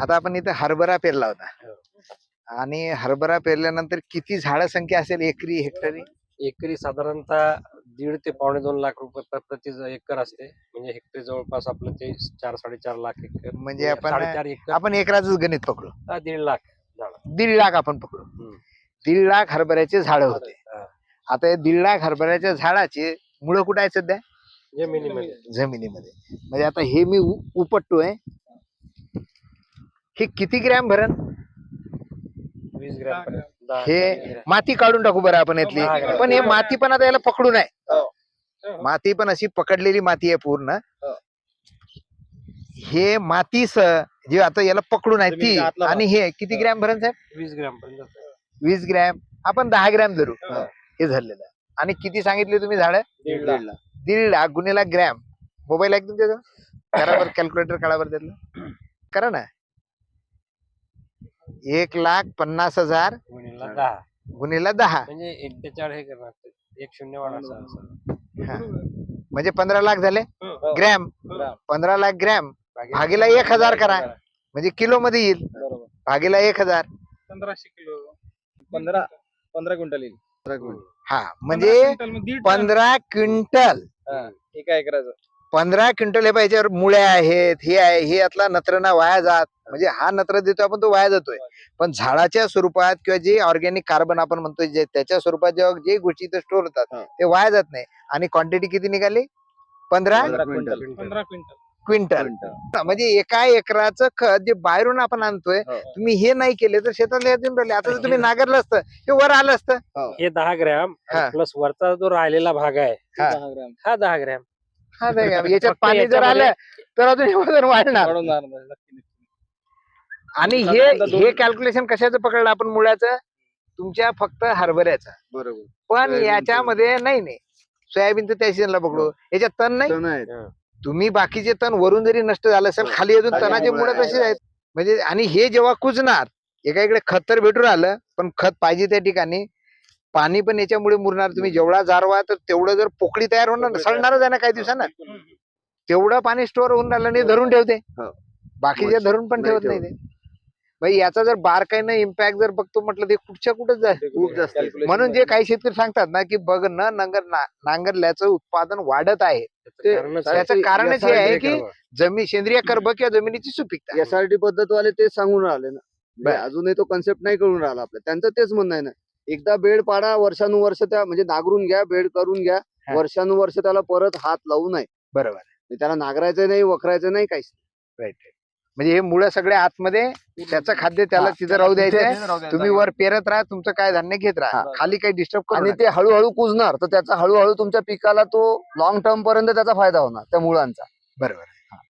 आता आपण इथे हरभरा पेरला होता. हो. आणि हरभरा पेरल्यानंतर किती झाड संख्या असेल एकरी हेक्टरी? एकरी साधारणतः दीड ते पावणे दोन लाख रुपये प्र- प्रति एकर असते. म्हणजे हेक्टरी जवळपास आपलं ते चार साडेचार लाख एकर. म्हणजे आपण साडेचार एकर. आपण एकराच गणित पकडू. दीड लाख दीड लाख आपण पकडू. दीड लाख हरभऱ्याचे झाड होते. आता हे दीड लाख हरभऱ्याच्या झाडाचे मुळं कुठं आहे सध्या? जमिनीमध्ये. जमिनीमध्ये. म्हणजे आता हे मी उपटतोय. हे किती ग्रॅम भरण? वीस ग्रॅम हे. माती काढून टाकू बरं आपण यातली. पण हे माती पण आता याला पकडू नये. हो. माती पण अशी पकडलेली माती आहे पूर्ण. हो. हे मातीस जे आता याला पकडून आहे ती. आणि हे किती ग्रॅम भरण साहेब? वीस ग्रॅम. वीस ग्रॅम. आपण दहा ग्रॅम धरू. हो. हे. आहे. आणि किती सांगितले तुम्ही झाड? दीड लाख. गुन्हेला ग्रॅम. मोबाईल आहे तुमच्या करा बरं कॅल्क्युलेटर काढा बरं त्यातलं? करा ना. एक लाख पन्नास हजार गुणिले दहा. गुन्हेला दहा. म्हणजे हे करणार. एक शून्य वाढा हा. म्हणजे पंधरा लाख झाले? हो. ग्रॅम. ग्रॅम. पंधरा लाख ग्रॅम. भागीला एक हजार करा. म्हणजे किलो मध्ये येईल. बरोबर. भागीला एक हजार. पंधराशे किलो. पंधरा. पंधरा क्विंटल येईल. पंधरा क्विंटल हा म्हणजे पंधरा क्विंटल. हा. एका एकराचं. पंधरा क्विंटल हे पाहिजे मुळ्या आहेत हे आहे हे यातला नत्रना वाया जात म्हणजे हा नत्र देतो आपण तो वाया जातोय. पण झाडाच्या स्वरूपात किंवा जे ऑर्गॅनिक कार्बन आपण म्हणतोय जे त्याच्या स्वरूपात जेव्हा जे गोष्टी इथे स्टोर होतात हा. ते वाया जात नाही. आणि क्वांटिटी किती निघाली? पंधरा? क्विंटल. क्विंटल. म्हणजे एका एकराचं खत जे बाहेरून आपण आणतोय हो. तुम्ही हे नाही केले तर शेतातले येऊन राहिले. आता जर तुम्ही नांगरलं असतं हे वर आलं असतं. हे. दहा ग्रॅम हा. प्लस वरचा जो राहिलेला भाग आहे हा. दहा ग्रॅम. हा हा नाही का? याच्यात फक्त पाणी जर याच्यामध्ये- आलं तर अजून हे वजन वाढणार वाढून जाणार नाही, नक्की, नक्की. आणि हे साधारणतः दोन- हे कॅल्क्युलेशन कशाचं पकडलं आपण मुळ्याचं तुमच्या फक्त हरभऱ्याचं बरोबर पण सोयाबीनचं. याच्यामध्ये नाही नाही सोयाबीनचं त्या सीझनला पकडू याच्यात तण नाही तण आहेत. तुम्ही बाकीचे तण वरून जरी नष्ट झालं असेल हो. खाली अजून खाली तणाचे मुळं. तसेच आहेत म्हणजे आणि हे जेव्हा कुजणार एका इकडे खत तर भेटून आलं पण खत पाहिजे त्या ठिकाणी पाणी पण याच्यामुळे मुरणार. तुम्ही जेवढा जारवा तर तेवढं जर पोकळी तयार होणार ना सळणारच आहे ना काही दिवसानं. तेवढं पाणी स्टोअर होऊन राहिलं आणि धरून ठेवते. बाकीचे मग धरून पण नाही ठेवत नाही ते. भाई याचा जर बारकाईनं इम्पॅक्ट जर बघतो म्हटलं ते कुठच्या कुठंच जाय. खूप जास्त. म्हणून जे काही शेतकरी सांगतात ना की बघ न नांगर ना- नांगरल्याचं उत्पादन वाढत आहे. त्याचं कारणच हे आहे की. जमीन सेंद्रिय कर्ब किंवा जमिनीची सुपीकता. एसआरटी पद्धत वाले ते सांगून राहिले ना. म्हणजे अजूनही तो कन्सेप्ट नाही कळून राहिला आपल्या त्यांचं तेच म्हणणं आहे ना. एकदा बेड पाडा वर्षानुवर्ष त्या म्हणजे नांगरून घ्या बेड करून घ्या. वर्षानुवर्ष त्याला परत हात लावू नये बरोबर म्हणजे त्याला नांगरायचं नाही वखरायचं नाही काहीच राईट म्हणजे हे मुळे सगळे आतमध्ये त्याचं खाद्य त्याला. तिथं राहू द्यायचंय नाही. तुम्ही वर पेरत राहा तुमचं काय धान्य घेत राहा. खाली काही डिस्टर्ब करू आणि. ते हळूहळू कुजणार तर त्याचा हळूहळू तुमच्या पिकाला तो लॉंग टर्म पर्यंत त्याचा फायदा होणार त्या मुळांचा बरोबर